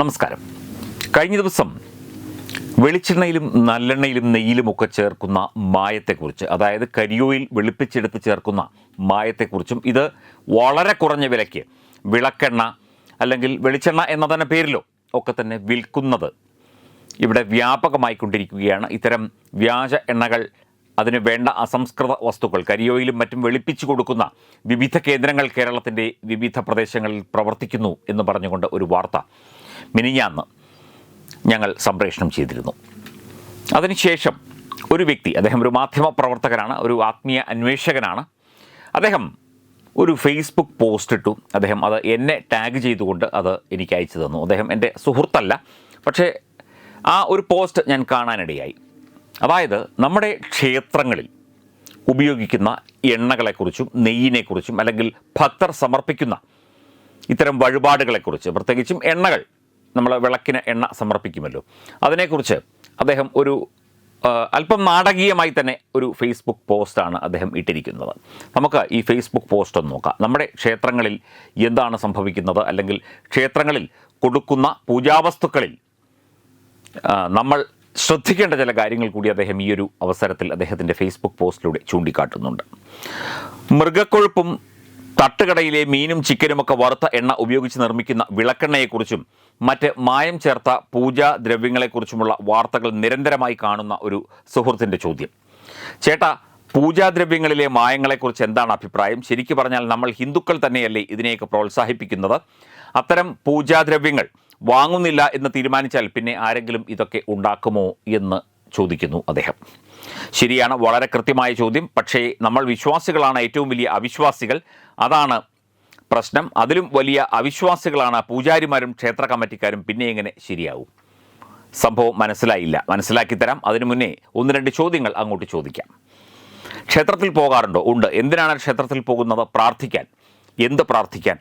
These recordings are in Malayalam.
നമസ്കാരം. കഴിഞ്ഞ ദിവസം വെളിച്ചെണ്ണയിലും നല്ലെണ്ണയിലും നെയ്യിലുമൊക്കെ ചേർക്കുന്ന മായത്തെക്കുറിച്ച് അതായത് കരിയോയിൽ വെളുപ്പിച്ചെടുത്ത് ചേർക്കുന്ന മായത്തെക്കുറിച്ചും ഇത് വളരെ കുറഞ്ഞ വിലയ്ക്ക് വിളക്കെണ്ണ അല്ലെങ്കിൽ വെളിച്ചെണ്ണ എന്ന തന്നെ പേരിലോ ഒക്കെ തന്നെ വിൽക്കുന്നത് ഇവിടെ വ്യാപകമായി കൊണ്ടിരിക്കുകയാണ് ഇത്തരം വ്യാജ എണ്ണകൾ അതിന് വേണ്ട അസംസ്കൃത വസ്തുക്കൾ കരിയോയിലും മറ്റും വെളുപ്പിച്ചു കൊടുക്കുന്ന വിവിധ കേന്ദ്രങ്ങൾ കേരളത്തിന്റെ വിവിധ പ്രദേശങ്ങളിൽ പ്രവർത്തിക്കുന്നു എന്ന് പറഞ്ഞുകൊണ്ട് ഒരു വാർത്ത. മിനിഞ്ഞാന്ന് ഞങ്ങൾ സംപ്രേഷണം ചെയ്തിരുന്നു. അതിനുശേഷം ഒരു വ്യക്തി അദ്ദേഹം ഒരു മാധ്യമ പ്രവർത്തകനാണ് ഒരു ആത്മീയ അന്വേഷകനാണ്. അദ്ദേഹം ഒരു ഫേസ്ബുക്ക് പോസ്റ്റ് ഇട്ടു. അദ്ദേഹം അത് എന്നെ ടാഗ് ചെയ്തുകൊണ്ട് അത് എനിക്ക് അയച്ചു തന്നു. അദ്ദേഹം എന്റെ സുഹൃത്തല്ല പക്ഷേ ആ ഒരു പോസ്റ്റ് ഞാൻ കാണാനിടയായി. അതായത് നമ്മുടെ ക്ഷേത്രങ്ങളിൽ ഉപയോഗിക്കുന്ന എണ്ണകളെക്കുറിച്ചും നെയ്യിനെക്കുറിച്ചും അല്ലെങ്കിൽ ഭക്തർ സമർപ്പിക്കുന്ന ഇത്തരം വഴിപാടുകളെക്കുറിച്ച് പ്രത്യേകിച്ചും എണ്ണകൾ. നമ്മൾ വിളക്കിന് എണ്ണ സമർപ്പിക്കുമല്ലോ. അതിനെക്കുറിച്ച് അദ്ദേഹം ഒരു അല്പം നാടകീയമായി തന്നെ ഒരു ഫേസ്ബുക്ക് പോസ്റ്റാണ് അദ്ദേഹം ഇട്ടിരിക്കുന്നത്. നമുക്ക് ഈ ഫേസ്ബുക്ക് പോസ്റ്റ് ഒന്ന് നോക്കാം. നമ്മുടെ ക്ഷേത്രങ്ങളിൽ എന്താണ് സംഭവിക്കുന്നത്? അല്ലെങ്കിൽ ക്ഷേത്രങ്ങളിൽ കൊടുക്കുന്ന പൂജാവസ്തുക്കളിൽ നമ്മൾ ശ്രദ്ധിക്കേണ്ട ചില കാര്യങ്ങൾ കൂടി അദ്ദേഹം ഈ ഒരു അവസരത്തിൽ അദ്ദേഹത്തിന്റെ ഫേസ്ബുക്ക് പോസ്റ്റിലൂടെ ചൂണ്ടിക്കാട്ടുന്നുണ്ട്. മൃഗക്കൊഴുപ്പും തട്ടുകടയിലെ മീനും ചിക്കനുമൊക്കെ വറുത്ത എണ്ണ ഉപയോഗിച്ച് നിർമ്മിക്കുന്ന വിളക്കെണ്ണയെക്കുറിച്ചും മറ്റ് മായം ചേർത്ത പൂജാ ദ്രവ്യങ്ങളെക്കുറിച്ചുമുള്ള വാർത്തകൾ നിരന്തരമായി കാണുന്ന ഒരു സുഹൃത്തിന്റെ ചോദ്യം. ചേട്ടാ പൂജാദ്രവ്യങ്ങളിലെ മായങ്ങളെക്കുറിച്ച് എന്താണ് അഭിപ്രായം? ശരിക്കു പറഞ്ഞാൽ നമ്മൾ ഹിന്ദുക്കൾ തന്നെയല്ലേ ഇതിനെയൊക്കെ പ്രോത്സാഹിപ്പിക്കുന്നത്? അത്തരം പൂജാദ്രവ്യങ്ങൾ വാങ്ങുന്നില്ല എന്ന് തീരുമാനിച്ചാൽ പിന്നെ ആരെങ്കിലും ഇതൊക്കെ ഉണ്ടാക്കുമോ എന്ന് ചോദിക്കുന്നു അദ്ദേഹം. ശരിയാണ് വളരെ കൃത്യമായ ചോദ്യം. പക്ഷേ നമ്മൾ വിശ്വാസികളാണ് ഏറ്റവും വലിയ അവിശ്വാസികൾ. അതാണ് പ്രശ്നം. അതിലും വലിയ അവിശ്വാസികളാണ് പൂജാരിമാരും ക്ഷേത്ര കമ്മിറ്റിക്കാരും പിന്നെ എങ്ങനെ ശരിയാവും? സംഭവം മനസ്സിലായില്ല. മനസ്സിലാക്കി തരാം. അതിനു മുന്നേ ഒന്ന് രണ്ട് ചോദ്യങ്ങൾ അങ്ങോട്ട് ചോദിക്കാം. ക്ഷേത്രത്തിൽ പോകാറുണ്ടോ? ഉണ്ട്. എന്തിനാണ് ക്ഷേത്രത്തിൽ പോകുന്നത്? പ്രാർത്ഥിക്കാൻ. എന്ത് പ്രാർത്ഥിക്കാൻ?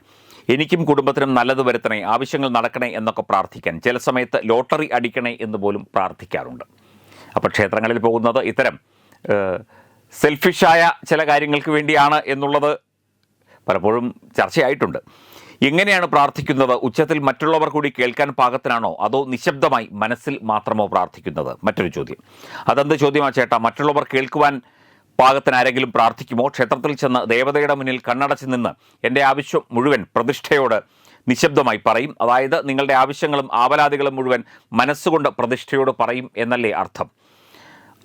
എനിക്കും കുടുംബത്തിനും നല്ലത് വരുത്തണേ ആവശ്യങ്ങൾ നടക്കണേ എന്നൊക്കെ പ്രാർത്ഥിക്കാൻ. ചില സമയത്ത് ലോട്ടറി അടിക്കണേ എന്ന് പോലും പ്രാർത്ഥിക്കാറുണ്ട്. അപ്പോൾ ക്ഷേത്രങ്ങളിൽ പോകുന്നത് ഇത്തരം സെൽഫിഷായ ചില കാര്യങ്ങൾക്ക് വേണ്ടിയാണ് എന്നുള്ളത് പലപ്പോഴും ചർച്ചയായിട്ടുണ്ട്. എങ്ങനെയാണ് പ്രാർത്ഥിക്കുന്നത്? ഉച്ചത്തിൽ മറ്റുള്ളവർ കൂടി കേൾക്കാൻ പാകത്തിനാണോ? അതോ നിശബ്ദമായി മനസ്സിൽ മാത്രമോ പ്രാർത്ഥിക്കുന്നത്? മറ്റൊരു ചോദ്യം. അതെന്ത് ചോദ്യമാണ് ചേട്ടാ? മറ്റുള്ളവർ കേൾക്കുവാൻ പാകത്തിന് ആരെങ്കിലും പ്രാർത്ഥിക്കുമോ? ക്ഷേത്രത്തിൽ ചെന്ന് ദേവതയുടെ മുന്നിൽ കണ്ണടച്ച് നിന്ന് എന്റെ ആവശ്യം മുഴുവൻ പ്രതിഷ്ഠയോട് നിശബ്ദമായി പറയും. അതായത് നിങ്ങളുടെ ആവശ്യങ്ങളും ആവലാദികളും മുഴുവൻ മനസ്സുകൊണ്ട് പ്രതിഷ്ഠയോട് പറയും എന്നല്ലേ അർത്ഥം.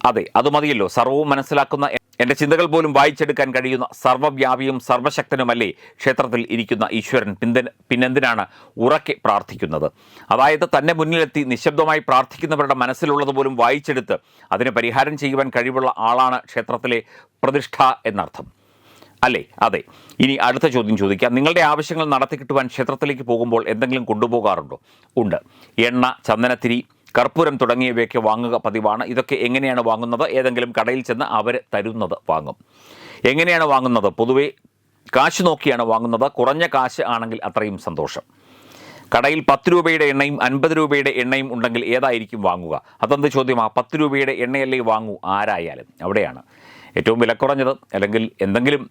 അതെ അത് മതിയല്ലോ. സർവവും മനസ്സിലാക്കുന്ന എന്റെ ചിന്തകൾ പോലും വായിച്ചെടുക്കാൻ കഴിയുന്ന സർവവ്യാപിയും സർവശക്തനുമല്ലേ ക്ഷേത്രത്തിൽ ഇരിക്കുന്ന ഈശ്വരൻ. പിന്തൻ പിന്നെന്തിനാണ് ഉറക്കെ പ്രാർത്ഥിക്കുന്നത്? അതായത് തന്നെ മുന്നിലെത്തി നിശബ്ദമായി പ്രാർത്ഥിക്കുന്നവരുടെ മനസ്സിലുള്ളത് പോലും വായിച്ചെടുത്ത് അതിന് പരിഹാരം ചെയ്യുവാൻ കഴിവുള്ള ആളാണ് ക്ഷേത്രത്തിലെ പ്രതിഷ്ഠ എന്നർത്ഥം. അല്ലേ? അതെ. ഇനി അടുത്ത ചോദ്യം ചോദിക്കാം. നിങ്ങളുടെ ആവശ്യങ്ങൾ നടത്തി കിട്ടുവാൻ ക്ഷേത്രത്തിലേക്ക് പോകുമ്പോൾ എന്തെങ്കിലും കൊണ്ടുപോകാറുണ്ടോ? ഉണ്ട്. എണ്ണ ചന്ദനത്തിരി കർപ്പൂരം തുടങ്ങിയവയൊക്കെ വാങ്ങുക പതിവാണ്. ഇതൊക്കെ എങ്ങനെയാണ് വാങ്ങുന്നത്? ഏതെങ്കിലും കടയിൽ ചെന്ന് അവർ തരുന്നത് വാങ്ങും. എങ്ങനെയാണ് വാങ്ങുന്നത്? പൊതുവേ കാശ് നോക്കിയാണ് വാങ്ങുന്നത്. കുറഞ്ഞ കാശ് ആണെങ്കിൽ അത്രയും സന്തോഷം. കടയിൽ പത്ത് രൂപയുടെ എണ്ണയും അൻപത് രൂപയുടെ എണ്ണയും ഉണ്ടെങ്കിൽ ഏതായിരിക്കും വാങ്ങുക? അതെന്ത് ചോദ്യമാ? പത്ത് രൂപയുടെ എണ്ണയല്ലേ വാങ്ങൂ? ആരായാലും. അവിടെയാണ്. ഏറ്റവും വിലക്കുറഞ്ഞത് അല്ലെങ്കിൽ എന്തെങ്കിലും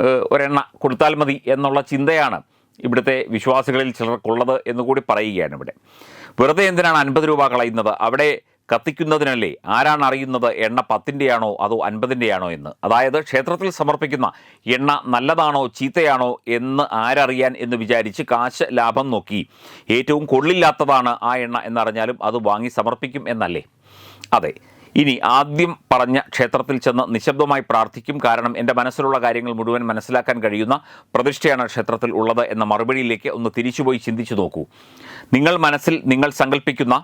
ഒരെണ്ണ കൊടുത്താൽ മതി എന്നുള്ള ചിന്തയാണ് ഇവിടുത്തെ വിശ്വാസികളിൽ ചിലർക്കുള്ളത് എന്നുകൂടി പറയുകയാണ് ഇവിടെ. വെറുതെ എന്തിനാണ് അൻപത് രൂപ കളയുന്നത്? അവിടെ കത്തിക്കുന്നതിനല്ലേ? ആരാണ് അറിയുന്നത്? എണ്ണ പത്തിന്റെയാണോ അതോ അൻപതിന്റെയാണോ എന്ന്? അതായത് ക്ഷേത്രത്തിൽ സമർപ്പിക്കുന്ന എണ്ണ നല്ലതാണോ ചീത്തയാണോ എന്ന് ആരറിയാൻ എന്ന് വിചാരിച്ച് കാശ് ലാഭം നോക്കി. ഏറ്റവും കൊള്ളില്ലാത്തതാണ് ആ എണ്ണ എന്നറിഞ്ഞാലും അത് വാങ്ങി സമർപ്പിക്കും എന്നല്ലേ? അതെ. ഇനി ആദ്യം പറഞ്ഞ ക്ഷേത്രത്തിൽ ചെന്ന് നിശബ്ദമായി പ്രാർത്ഥിക്കും. കാരണം എന്റെ മനസ്സിലുള്ള കാര്യങ്ങൾ മുഴുവൻ മനസ്സിലാക്കാൻ കഴിയുന്ന പ്രതിഷ്ഠയാണ് ക്ഷേത്രത്തിൽ ഉള്ളത് എന്ന മറുപടിയിലേക്ക് ഒന്ന് തിരിച്ചുപോയി ചിന്തിച്ചു നോക്കൂ. നിങ്ങൾ മനസ്സിൽ നിങ്ങൾ സങ്കല്പിക്കുന്ന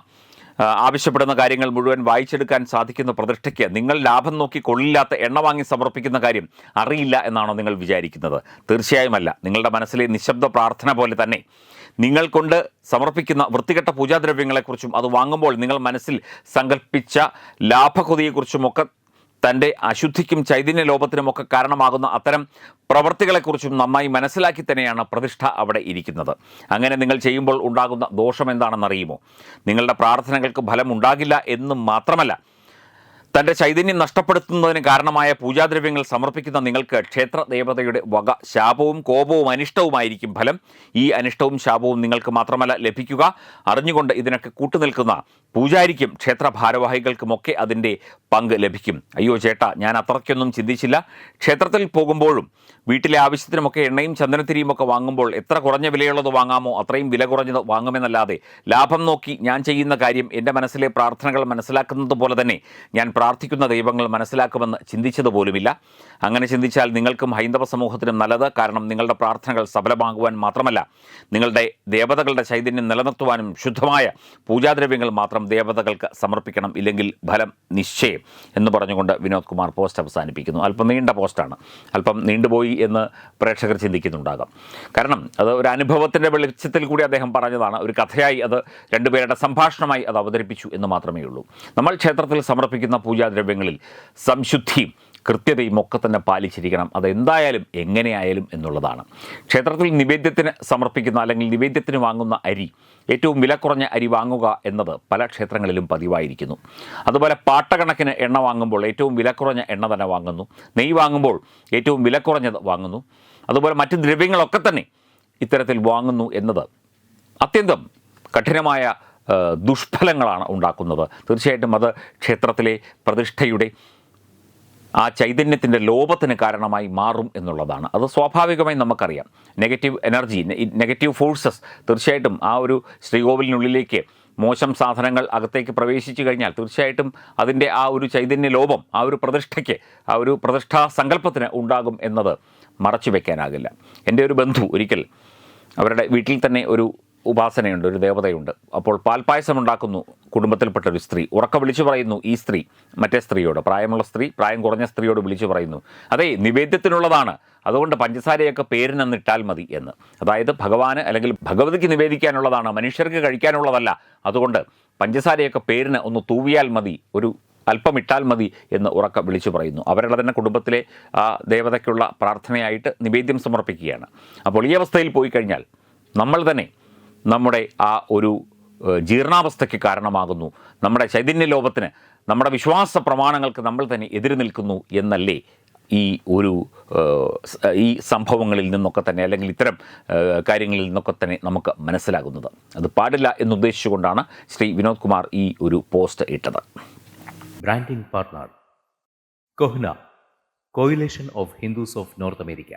ആവശ്യപ്പെടുന്ന കാര്യങ്ങൾ മുഴുവൻ വായിച്ചെടുക്കാൻ സാധിക്കുന്ന പ്രതിഷ്ഠയ്ക്ക് നിങ്ങൾ ലാഭം നോക്കി കൊള്ളില്ലാത്ത എണ്ണ വാങ്ങി സമർപ്പിക്കുന്ന കാര്യം അറിയില്ല എന്നാണോ നിങ്ങൾ വിചാരിക്കുന്നത്? തീർച്ചയായുമല്ല നിങ്ങളുടെ മനസ്സിലെ നിശബ്ദ പ്രാർത്ഥന പോലെ തന്നെ നിങ്ങൾ കൊണ്ട് സമർപ്പിക്കുന്ന വൃത്തികെട്ട പൂജാദ്രവ്യങ്ങളെക്കുറിച്ചും അത് വാങ്ങുമ്പോൾ നിങ്ങൾ മനസ്സിൽ സങ്കല്പിച്ച ലാഭകൊതിയെക്കുറിച്ചുമൊക്കെ തന്റെ അശുദ്ധിക്കും ചൈതന്യ ലോപത്തിനുമൊക്കെ കാരണമാകുന്ന അത്തരം പ്രവൃത്തികളെക്കുറിച്ചും നന്നായി മനസ്സിലാക്കി തന്നെയാണ് പ്രതിഷ്ഠ അവിടെ ഇരിക്കുന്നത്. അങ്ങനെ നിങ്ങൾ ചെയ്യുമ്പോൾ ഉണ്ടാകുന്ന ദോഷം എന്താണെന്നറിയുമോ? നിങ്ങളുടെ പ്രാർത്ഥനകൾക്ക് ഫലമുണ്ടാകില്ല എന്നും മാത്രമല്ല തന്റെ ചൈതന്യം നഷ്ടപ്പെടുത്തുന്നതിന് കാരണമായ പൂജാദ്രവ്യങ്ങൾ സമർപ്പിക്കുന്ന നിങ്ങൾക്ക് ക്ഷേത്ര ദേവതയുടെ വക ശാപവും കോപവും അനിഷ്ടവുമായിരിക്കും ഫലം. ഈ അനിഷ്ടവും ശാപവും നിങ്ങൾക്ക് മാത്രമല്ല ലഭിക്കുക. അറിഞ്ഞുകൊണ്ട് ഇതിനൊക്കെ കൂട്ടുനിൽക്കുന്ന പൂജാരിക്കും ക്ഷേത്ര ഭാരവാഹികൾക്കുമൊക്കെ അതിന്റെ പങ്ക് ലഭിക്കും. അയ്യോ ചേട്ട ഞാൻ അത്രയ്ക്കൊന്നും ചിന്തിച്ചില്ല. ക്ഷേത്രത്തിൽ പോകുമ്പോഴും വീട്ടിലെ ആവശ്യത്തിനുമൊക്കെ എണ്ണയും ചന്ദനത്തിരിയും ഒക്കെ വാങ്ങുമ്പോൾ എത്ര കുറഞ്ഞ വിലയുള്ളത് വാങ്ങാമോ അത്രയും വില കുറഞ്ഞത് വാങ്ങുമെന്നല്ലാതെ ലാഭം നോക്കി ഞാൻ ചെയ്യുന്ന കാര്യം എന്റെ മനസ്സിലെ പ്രാർത്ഥനകൾ മനസ്സിലാക്കുന്നത് പോലെ തന്നെ ഞാൻ പ്രാർത്ഥിക്കുന്ന ദൈവങ്ങൾ മനസ്സിലാക്കുമെന്ന് ചിന്തിച്ചത് പോലുമില്ല. അങ്ങനെ ചിന്തിച്ചാൽ നിങ്ങൾക്കും ഹൈന്ദവ സമൂഹത്തിനും നല്ലത്. കാരണം നിങ്ങളുടെ പ്രാർത്ഥനകൾ സഫലമാകുവാൻ മാത്രമല്ല നിങ്ങളുടെ ദേവതകളുടെ ചൈതന്യം നിലനിർത്തുവാനും ശുദ്ധമായ പൂജാദ്രവ്യങ്ങൾ മാത്രം ദേവതകൾക്ക് സമർപ്പിക്കണം ഇല്ലെങ്കിൽ ഫലം നിശ്ചയം എന്ന് പറഞ്ഞുകൊണ്ട് വിനോദ് കുമാർ പോസ്റ്റ് അവസാനിപ്പിക്കുന്നു. അല്പം നീണ്ട പോസ്റ്റാണ്. അല്പം നീണ്ടുപോയി എന്ന് പ്രേക്ഷകർ ചിന്തിക്കുന്നുണ്ടാകാം. കാരണം അത് ഒരു അനുഭവത്തിന്റെ വെളിച്ചത്തിൽ കൂടി അദ്ദേഹം പറഞ്ഞതാണ്. ഒരു കഥയായി അത് രണ്ടുപേരുടെ സംഭാഷണമായി അത് അവതരിപ്പിച്ചു എന്ന് മാത്രമേ ഉള്ളൂ നമ്മൾ ക്ഷേത്രത്തിൽ സമർപ്പിക്കുന്ന പൂജാദ്രവ്യങ്ങളിൽ സംശുദ്ധിയും കൃത്യതയും ഒക്കെ തന്നെ പാലിച്ചിരിക്കണം. അതെന്തായാലും എങ്ങനെയായാലും എന്നുള്ളതാണ്. ക്ഷേത്രത്തിൽ നിവേദ്യത്തിന് സമർപ്പിക്കുന്ന അല്ലെങ്കിൽ നിവേദ്യത്തിന് വാങ്ങുന്ന അരി ഏറ്റവും വില കുറഞ്ഞ അരി വാങ്ങുക എന്നത് പല ക്ഷേത്രങ്ങളിലും പതിവായിരിക്കുന്നു. അതുപോലെ പാട്ടകണക്കിന് എണ്ണ വാങ്ങുമ്പോൾ ഏറ്റവും വില കുറഞ്ഞ എണ്ണ തന്നെ വാങ്ങുന്നു. നെയ്യ് വാങ്ങുമ്പോൾ ഏറ്റവും വില കുറഞ്ഞത് വാങ്ങുന്നു. അതുപോലെ മറ്റ് ദ്രവ്യങ്ങളൊക്കെ തന്നെ ഇത്തരത്തിൽ വാങ്ങുന്നു എന്നത് അത്യന്തം കഠിനമായ ദുഷ്ഫലങ്ങളാണ് ഉണ്ടാക്കുന്നത്. തീർച്ചയായിട്ടും അത് ക്ഷേത്രത്തിലെ പ്രതിഷ്ഠയുടെ ആ ചൈതന്യത്തിന്റെ ലോപത്തിന് കാരണമായി മാറും എന്നുള്ളതാണ്. അത് സ്വാഭാവികമായി നമുക്കറിയാം. നെഗറ്റീവ് എനർജി നെഗറ്റീവ് ഫോഴ്സസ് തീർച്ചയായിട്ടും ആ ഒരു ശ്രീകോവിലിനുള്ളിലേക്ക് മോശം സാധനങ്ങൾ അകത്തേക്ക് പ്രവേശിച്ചു കഴിഞ്ഞാൽ തീർച്ചയായിട്ടും അതിന്റെ ആ ഒരു ചൈതന്യ ലോപം ആ ഒരു പ്രതിഷ്ഠയ്ക്ക് ആ ഒരു പ്രതിഷ്ഠാ സങ്കല്പത്തിന് ഉണ്ടാകും എന്നത് മറച്ചു വയ്ക്കാനാകില്ല എന്റെ ഒരു ബന്ധു ഒരിക്കൽ അവരുടെ വീട്ടിൽ തന്നെ ഒരു ഉപാസനയുണ്ട് ഒരു ദേവതയുണ്ട്. അപ്പോൾ പാൽപ്പായസം ഉണ്ടാക്കുന്നു കുടുംബത്തിൽപ്പെട്ട ഒരു സ്ത്രീ. ഉറക്ക വിളിച്ചു പറയുന്നു ഈ സ്ത്രീ മറ്റേ സ്ത്രീയോട്. പ്രായമുള്ള സ്ത്രീ പ്രായം കുറഞ്ഞ സ്ത്രീയോട് വിളിച്ചു പറയുന്നു. അതേ നിവേദ്യത്തിനുള്ളതാണ്. അതുകൊണ്ട് പഞ്ചസാരയൊക്കെ പേരിനൊന്ന് ഇട്ടാൽ മതി എന്ന്. അതായത് ഭഗവാന് അല്ലെങ്കിൽ ഭഗവതിക്ക് നിവേദിക്കാനുള്ളതാണ് മനുഷ്യർക്ക് കഴിക്കാനുള്ളതല്ല. അതുകൊണ്ട് പഞ്ചസാരയൊക്കെ പേരിന് ഒന്ന് തൂവിയാൽ മതി ഒരു അല്പം ഇട്ടാൽ മതി എന്ന് ഉറക്ക വിളിച്ചു പറയുന്നു. അവരുടെ തന്നെ കുടുംബത്തിലെ ആ ദേവതയ്ക്കുള്ള പ്രാർത്ഥനയായിട്ട് നിവേദ്യം സമർപ്പിക്കുകയാണ്. അപ്പോൾ ഈ അവസ്ഥയിൽ പോയി കഴിഞ്ഞാൽ നമ്മൾ തന്നെ നമ്മുടെ ആ ഒരു ജീർണാവസ്ഥയ്ക്ക് കാരണമാകുന്നു. നമ്മുടെ ചൈതന്യലോപത്തിന് നമ്മുടെ വിശ്വാസ പ്രമാണങ്ങൾക്ക് നമ്മൾ തന്നെ എതിര് നിൽക്കുന്നു എന്നല്ലേ ഈ ഒരു ഈ സംഭവങ്ങളിൽ നിന്നൊക്കെ തന്നെ അല്ലെങ്കിൽ ഇത്തരം കാര്യങ്ങളിൽ നിന്നൊക്കെ തന്നെ നമുക്ക് മനസ്സിലാകുന്നത്. അത് പാടില്ല എന്നുദ്ദേശിച്ചുകൊണ്ടാണ് ശ്രീ വിനോദ് കുമാർ ഈ ഒരു പോസ്റ്റ് ഇട്ടത്. Branding partner CoHNA coalition of Hindus of North America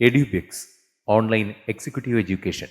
Edubix online executive partner